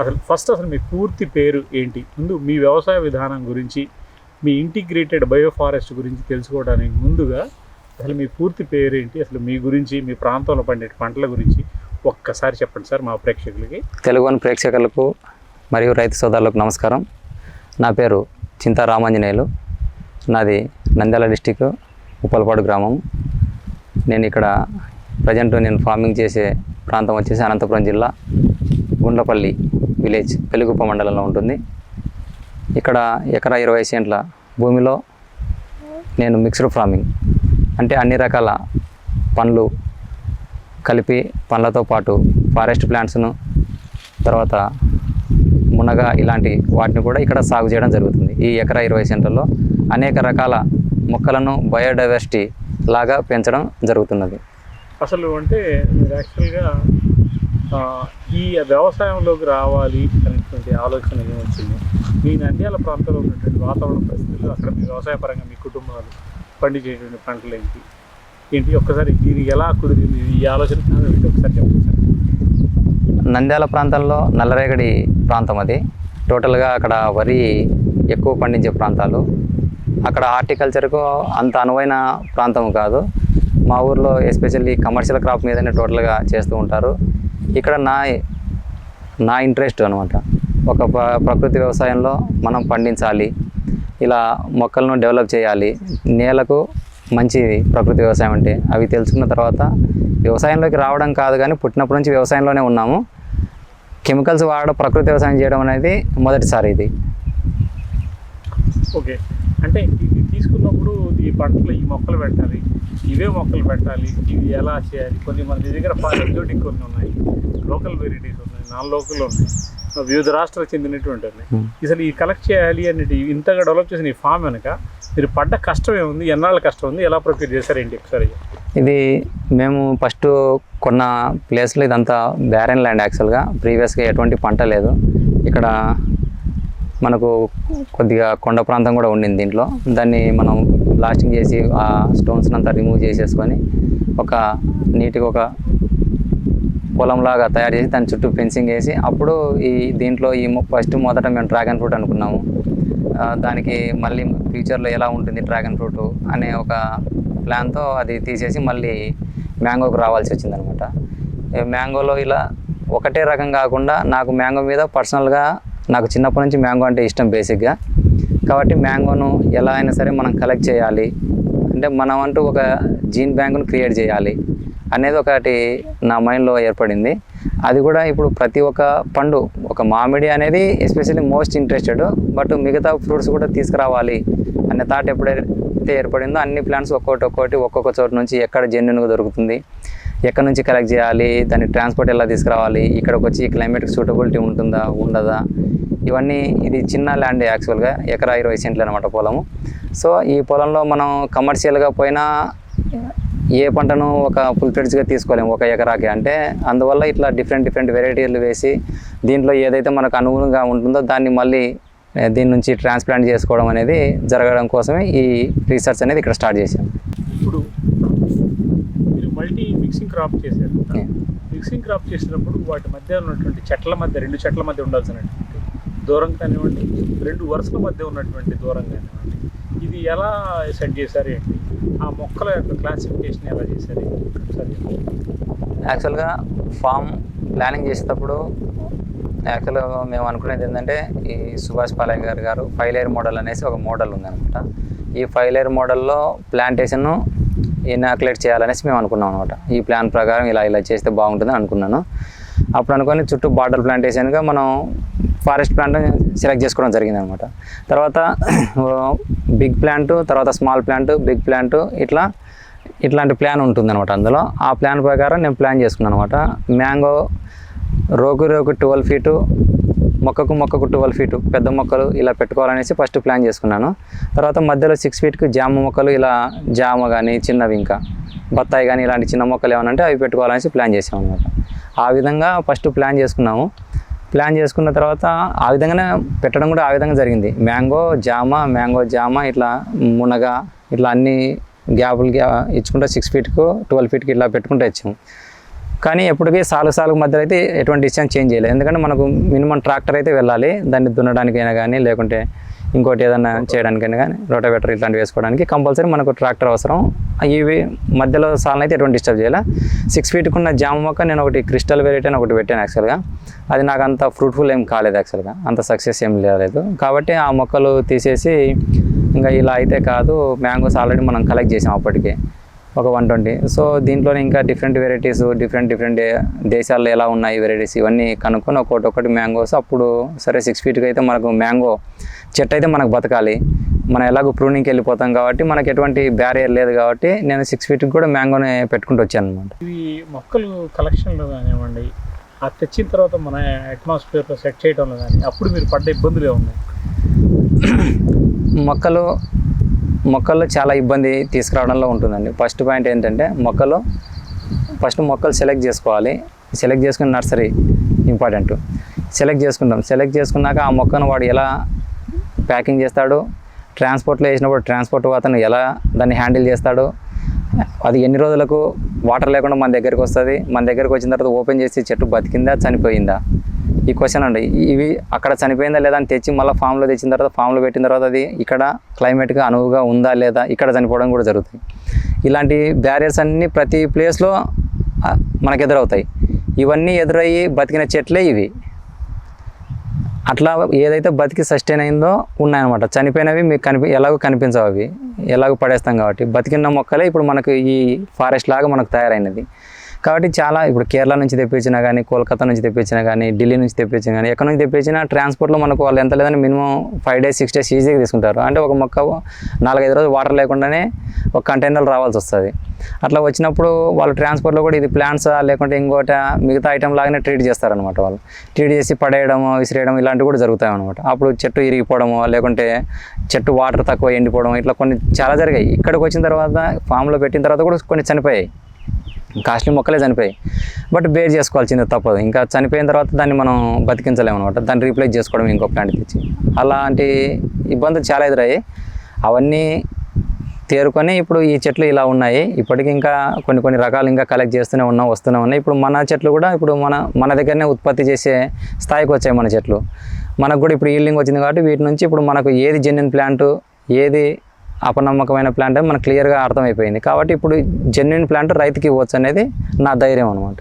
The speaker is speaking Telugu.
అసలు ఫస్ట్ అసలు మీ పూర్తి పేరు ఏంటి? ముందు మీ వ్యవసాయ విధానం గురించి మీ ఇంటిగ్రేటెడ్ బయోఫారెస్ట్ గురించి తెలుసుకోవడానికి ముందుగా అసలు మీ పూర్తి పేరు ఏంటి అసలు మీ గురించి మీ ప్రాంతంలో పండే పంటల గురించి ఒక్కసారి చెప్పండి సార్ మా ప్రేక్షకులకి. తెలుగుని ప్రేక్షకులకు మరియు రైతు సోదరులకు నమస్కారం. నా పేరు చింతా రామాంజనేయులు. నాది నంద్యాల డిస్టిక్ ఉప్పలపాడు గ్రామం. నేను ఇక్కడ ప్రజెంట్ నేను ఫార్మింగ్ చేసే ప్రాంతం వచ్చేసి అనంతపురం జిల్లా గుండ్లపల్లి. విలేజ్ పెలుగుప్ప మండలంలో ఉంటుంది. ఇక్కడ ఎకరా ఇరవై సెంట్ల భూమిలో నేను మిక్స్డ్ ఫార్మింగ్ అంటే అన్ని రకాల పండ్లు కలిపి పండ్లతో పాటు ఫారెస్ట్ ప్లాంట్స్ను తర్వాత మునగ ఇలాంటి వాటిని కూడా ఇక్కడ సాగు చేయడం జరుగుతుంది. ఈ ఎకరా ఇరవై సెంటర్లో అనేక రకాల మొక్కలను బయోడైవర్సిటీ లాగా పెంచడం జరుగుతున్నది. అసలు అంటే మీరు యాక్చువల్గా ఈ వ్యవసాయంలోకి రావాలి అనేటువంటి ఆలోచన ఏమొచ్చింది? మీ నంద్యాల ప్రాంతంలో ఉన్నటువంటి వాతావరణ పరిస్థితులు అక్కడ మీ వ్యవసాయ పరంగా మీ కుటుంబాలు పండించేటువంటి పంటలు ఏంటి? ఏంటి? ఒక్కసారి దీనికి ఎలా కుదిరింది? ఈ ఆలోచన ఒకసారి చెప్పండి నంద్యాల ప్రాంతంలో నల్లరేగడి ప్రాంతం అది. టోటల్గా అక్కడ వరి ఎక్కువ పండించే ప్రాంతాలు. అక్కడ హార్టికల్చర్కు అంత అనువైన ప్రాంతం కాదు. మా ఊర్లో ఎస్పెషల్లీ కమర్షియల్ క్రాప్ మీదనే టోటల్గా చేస్తూ ఉంటారు. ఇక్కడ నా నా ఇంట్రెస్ట్ అనమాట ఒక ప్రకృతి వ్యవసాయంలో మనం పండించాలి. ఇలా మొక్కలను డెవలప్ చేయాలి. నేలకు మంచిది ప్రకృతి వ్యవసాయం అంటే అవి తెలుసుకున్న తర్వాత వ్యవసాయంలోకి రావడం కాదు కానీ పుట్టినప్పటి నుంచి వ్యవసాయంలోనే ఉన్నాము. కెమికల్స్ వాడడం ప్రకృతి వ్యవసాయం చేయడం అనేది మొదటిసారి ఇది. ఓకే. అంటే ఇది తీసుకున్నప్పుడు ఈ పంటలు ఈ మొక్కలు పెట్టాలి ఇవే మొక్కలు పెట్టాలి ఇవి ఎలా చేయాలి? కొన్ని మన దగ్గర ఎగ్జోటిక్ కొన్ని ఉన్నాయి లోకల్ వెరైటీస్ ఉన్నాయి నాన్ లోకల్ ఉన్నాయి. వివిధ రాష్ట్రాలకు చెందినటువంటి ఉన్నాయి. Hmm. అసలు ఈ కలెక్ట్ చేయాలి అనేది ఇంతగా డెవలప్ చేసిన ఈ ఫామ్ వెనుక మీరు పడ్డ కష్టం ఏముంది ఎన్నాళ్ళ కష్టం ఉంది ఎలా ప్రొక్యూర్ చేశారేంటి ఒకసారి? ఇది మేము ఫస్ట్ కొన్న ప్లేస్లో ఇదంతా బ్యారెన్ ల్యాండ్ యాక్చువల్గా ప్రీవియస్గా ఎటువంటి పంట లేదు. ఇక్కడ మనకు కొద్దిగా కొండ ప్రాంతం కూడా ఉండింది దీంట్లో. దాన్ని మనం బ్లాస్టింగ్ చేసి ఆ స్టోన్స్ అంతా రిమూవ్ చేసేసుకొని ఒక నీట్గా ఒక పొలంలాగా తయారు చేసి దాని చుట్టూ ఫెన్సింగ్ వేసి అప్పుడు ఈ దీంట్లో ఈ ఫస్ట్ మొదట మేము డ్రాగన్ ఫ్రూట్ అనుకున్నాము. దానికి మళ్ళీ ఫ్యూచర్లో ఎలా ఉంటుంది డ్రాగన్ ఫ్రూట్ అనే ఒక ప్లాన్తో అది తీసేసి మళ్ళీ మ్యాంగోకి రావాల్సి వచ్చిందనమాట. మ్యాంగోలో ఇలా ఒకటే రకం కాకుండా నాకు మ్యాంగో మీద పర్సనల్గా నాకు చిన్నప్పటి నుంచి మ్యాంగో అంటే ఇష్టం బేసిక్గా. కాబట్టి మ్యాంగోను ఎలా అయినా సరే మనం కలెక్ట్ చేయాలి. అంటే మనం అంటూ ఒక జీన్ బ్యాంకును క్రియేట్ చేయాలి అనేది ఒకటి నా మైండ్లో ఏర్పడింది. అది కూడా ఇప్పుడు ప్రతి ఒక్క పండు ఒక మామిడి అనేది ఎస్పెషల్లీ మోస్ట్ ఇంట్రెస్టెడ్. బట్ మిగతా ఫ్రూట్స్ కూడా తీసుకురావాలి అనే థాట్ ఎప్పుడైతే ఏర్పడిందో అన్ని ప్లాంట్స్ ఒక్కొక్కటి ఒక్కొక్కటి ఒక్కొక్క చోటు నుంచి ఎక్కడ జెన్యున్గా దొరుకుతుంది. ఎక్కడ నుంచి కలెక్ట్ చేయాలి? దాన్ని ట్రాన్స్పోర్ట్ ఎలా తీసుకురావాలి? ఇక్కడికి వచ్చి క్లైమేట్కి సూటబిలిటీ ఉంటుందా? ఉండదా? ఇవన్నీ ఇది చిన్న ల్యాండ్ యాక్చువల్గా ఎకరా ఇరవై సెంట్లు అనమాట పొలము. సో ఈ పొలంలో మనం కమర్షియల్గా పోయినా ఏ పంటను ఒక ఫుల్ ఫ్లెడ్జ్గా తీసుకోలేము ఒక ఎకరాకి. అంటే అందువల్ల ఇట్లా డిఫరెంట్ డిఫరెంట్ వెరైటీలు వేసి దీంట్లో ఏదైతే మనకు అనుగుణంగా ఉంటుందో దాన్ని మళ్ళీ దీని నుంచి ట్రాన్స్ప్లాంట్ చేసుకోవడం అనేది జరగడం కోసమే ఈ రీసెర్చ్ అనేది ఇక్కడ స్టార్ట్ చేశాం. ఇప్పుడు మిక్సింగ్ క్రాప్ చేశారు. మిక్సింగ్ క్రాప్ చేసినప్పుడు వాటి మధ్య ఉన్నటువంటి చెట్ల మధ్య రెండు చెట్ల మధ్య ఉండాల్సినటువంటి దూరం కానివ్వండి రెండు వరుసల మధ్య ఉన్నటువంటి దూరం కానివ్వండి ఇది ఎలా సెట్ చేశారు ఏంటి ఆ మొక్కల యొక్క క్లాసిఫికేషన్ ఎలా చేశారు ఒకసారి. యాక్చువల్గా ఫామ్ ప్లానింగ్ చేసేటప్పుడు యాక్చువల్గా మేము అనుకునేది ఏంటంటే ఈ సుభాష్ పాలయ్య గారు గారు ఫైవ్ లేయర్ మోడల్ అనేసి ఒక మోడల్ ఉందన్నమాట ఈ ఫైవ్ లేయర్ మోడల్లో ప్లాంటేషన్ను ఇనాకులేట్ చేయాలనేసి మేము అనుకున్నాం అనమాట ఈ ప్లాన్ ప్రకారం ఇలా ఇలా చేస్తే బాగుంటుందని అనుకున్నాను. అప్పుడు అనుకొని చుట్టూ బార్డర్ ప్లాంటేషన్గా మనం ఫారెస్ట్ ప్లాంట్ సెలెక్ట్ చేసుకోవడం జరిగింది అనమాట తర్వాత బిగ్ ప్లాంట్ తర్వాత స్మాల్ ప్లాంట్ బిగ్ ప్లాంట్ ఇట్లా ఇట్లాంటి ప్లాన్ ఉంటుంది అనమాట అందులో. ఆ ప్లాన్ ప్రకారం నేను ప్లాన్ చేసుకున్నాను అనమాట మ్యాంగో రోగు రోగు ట్వెల్వ్ ఫీటు మొక్కకు మొక్కకు ట్వెల్వ్ ఫీటు పెద్ద మొక్కలు ఇలా పెట్టుకోవాలనేసి ఫస్ట్ ప్లాన్ చేసుకున్నాను. తర్వాత మధ్యలో సిక్స్ ఫీట్కి జామ మొక్కలు ఇలా జామ కానీ చిన్నవి ఇంకా బత్తాయి కానీ ఇలాంటి చిన్న మొక్కలు ఏమైనా ఉంటే అవి పెట్టుకోవాలనేసి ప్లాన్ చేసాం అనమాట ఆ విధంగా ఫస్ట్ ప్లాన్ చేసుకున్నాము. ప్లాన్ చేసుకున్న తర్వాత ఆ విధంగానే పెట్టడం కూడా ఆ విధంగా జరిగింది. మ్యాంగో జామ మ్యాంగో జామ ఇట్లా మునగ ఇట్లా అన్ని గ్యాపులు గ్యా ఇచ్చుకుంటూ సిక్స్ ఫీట్కు ట్వెల్వ్ ఫీట్కి ఇట్లా పెట్టుకుంటూ వచ్చాము కానీ ఎప్పటికీ సాలు సాలు మధ్యలో అయితే ఎటువంటి డిస్టెన్స్ చేంజ్ చేయలేదు. ఎందుకంటే మనకు మినిమం ట్రాక్టర్ అయితే వెళ్ళాలి దాన్ని దున్నడానికైనా కానీ లేకుంటే ఇంకోటి ఏదైనా చేయడానికైనా కానీ రోటోవేటర్ ఇట్లాంటివి వేసుకోవడానికి కంపల్సరీ మనకు ట్రాక్టర్ అవసరం. ఇవి మధ్యలో సాలను అయితే ఎటువంటి డిస్టర్బ్ చేయాలి? సిక్స్ ఫీట్కి ఉన్న జామ మొక్క నేను ఒకటి క్రిస్టల్ వెరైటీ అని ఒకటి పెట్టాను యాక్చువల్గా అది నాకు అంత ఫ్రూట్ఫుల్ ఏం కాలేదు యాక్చువల్గా అంత సక్సెస్ ఏం లేదు. కాబట్టి ఆ మొక్కలు తీసేసి ఇంకా ఇలా అయితే కాదు మ్యాంగోస్ ఆల్రెడీ మనం కలెక్ట్ చేసాం అప్పటికే. ఒక వన్ ట్వంటీ. సో దీంట్లోనే ఇంకా డిఫరెంట్ వెరైటీస్ డిఫరెంట్ డిఫరెంట్ దేశాల్లో ఎలా ఉన్నాయి వెరైటీస్ ఇవన్నీ కనుక్కొని ఒక్కొక్కటి ఒకటి మ్యాంగోస్. అప్పుడు సరే సిక్స్ ఫీట్కి అయితే మనకు మ్యాంగో చెట్టు అయితే మనకు బతకాలి. మనం ఎలాగో ప్రూనింగ్కి వెళ్ళిపోతాం కాబట్టి మనకి ఎటువంటి బ్యారియర్ లేదు కాబట్టి నేను సిక్స్ ఫీట్కి కూడా మ్యాంగోనే పెట్టుకుంటూ వచ్చాను అనమాట ఇవి మొక్కలు కలెక్షన్లో కానివ్వండి ఆ తెచ్చిన తర్వాత మన అట్మాస్ఫియర్లో సెట్ చేయడంలో కానీ అప్పుడు మీరు పడ్డ ఇబ్బందులు ఉన్నాయి మొక్కలు మొక్కల్లో చాలా ఇబ్బంది తీసుకురావడంలో ఉంటుందండి. ఫస్ట్ పాయింట్ ఏంటంటే మొక్కలు ఫస్ట్ మొక్కలు సెలెక్ట్ చేసుకోవాలి. సెలెక్ట్ చేసుకుని నర్సరీ ఇంపార్టెంట్ సెలెక్ట్ చేసుకుంటాం సెలెక్ట్ చేసుకున్నాక ఆ మొక్కను వాడు ఎలా ప్యాకింగ్ చేస్తాడు? ట్రాన్స్పోర్ట్లో వేసినప్పుడు ట్రాన్స్పోర్ట్ అతను ఎలా దాన్ని హ్యాండిల్ చేస్తాడు? అది ఎన్ని రోజులకు వాటర్ లేకుండా మన దగ్గరికి వస్తుంది? మన దగ్గరికి వచ్చిన తర్వాత ఓపెన్ చేసి చెట్టు బతికిందా? చనిపోయిందా? ఈ క్వశ్చన్ అండి. ఇవి అక్కడ చనిపోయిందా లేదా అని తెచ్చి మళ్ళీ ఫామ్లో తెచ్చిన తర్వాత ఫామ్లో పెట్టిన తర్వాత అది ఇక్కడ క్లైమేట్గా అనువుగా ఉందా లేదా ఇక్కడ చనిపోవడం కూడా జరుగుతుంది ఇలాంటి బ్యారియర్స్ అన్నీ ప్రతి ప్లేస్లో మనకు ఎదురవుతాయి. ఇవన్నీ ఎదురయ్యి బతికిన చెట్లే ఇవి. అట్లా ఏదైతే బతికి సస్టైన్ అయిందో ఉన్నాయన్నమాట. చనిపోయినవి మీకు కనిపి ఎలాగో కనిపించవు అవి. ఎలాగో పడేస్తాం కాబట్టి. బతికిన మొక్కలే ఇప్పుడు మనకు ఈ ఫారెస్ట్ లాగా మనకు తయారైనది కాబట్టి చాలా ఇప్పుడు కేరళ నుంచి తెప్పించినా కానీ కోల్కతా నుంచి తెప్పించినా కానీ ఢిల్లీ నుంచి తెప్పించినా కానీ ఎక్కడ నుంచి తెప్పించినా ట్రాన్స్పోర్ట్లో మనకు వాళ్ళు ఎంత లేదని minimum five days six days ఈజీగా తీసుకుంటారు. అంటే ఒక మొక్క నాలుగైదు రోజులు వాటర్ లేకుండానే ఒక కంటైనర్ రావాల్సి వస్తుంది. అట్లా వచ్చినప్పుడు వాళ్ళు ట్రాన్స్పోర్ట్లో కూడా ఇది ప్లాంట్స్ లేకుంటే ఇంకోట మిగతా ఐటమ్ లాగానే ట్రీట్ చేస్తారనమాట వాళ్ళు. ట్రీట్ చేసి పడేయడము విసిరేయడం ఇలాంటివి కూడా జరుగుతాయి అనమాట అప్పుడు చెట్టు ఇరిగిపోవడము లేకుంటే చెట్టు వాటర్ తక్కువ ఎండిపోవడం ఇట్లా కొన్ని చాలా జరిగాయి. ఇక్కడికి వచ్చిన తర్వాత ఫామ్లో పెట్టిన తర్వాత కూడా కొన్ని చనిపోయాయి. కాస్ట్లీ మొక్కలే చనిపోయాయి. బట్ బేర్ చేసుకోవాల్సిందే తప్పదు. ఇంకా చనిపోయిన తర్వాత దాన్ని మనం బతికించలేము అనమాట దాన్ని రీప్లేస్ చేసుకోవడం ఇంకో ప్లాంట్ తెచ్చి. అలాంటి ఇబ్బందులు చాలా ఎదురయ్యాయి. అవన్నీ తేరుకొని ఇప్పుడు ఈ చెట్లు ఇలా ఉన్నాయి. ఇప్పటికి ఇంకా కొన్ని కొన్ని రకాలు ఇంకా కలెక్ట్ చేస్తూనే ఉన్నాం వస్తూనే ఉన్నాయి. ఇప్పుడు మన చెట్లు కూడా ఇప్పుడు మన మన దగ్గరనే ఉత్పత్తి చేసే స్థాయికి వచ్చాయి మన చెట్లు. మనకు కూడా ఇప్పుడు ఈల్డింగ్ వచ్చింది కాబట్టి వీటి నుంచి ఇప్పుడు మనకు ఏది జెన్యున్ ప్లాంట్ ఏది అపనమ్మకమైన ప్లాంట్ మనకు క్లియర్గా అర్థమైపోయింది. కాబట్టి ఇప్పుడు జెన్యున్ ప్లాంట్ రైతుకి ఇవ్వచ్చు అనేది నా ధైర్యం అనమాట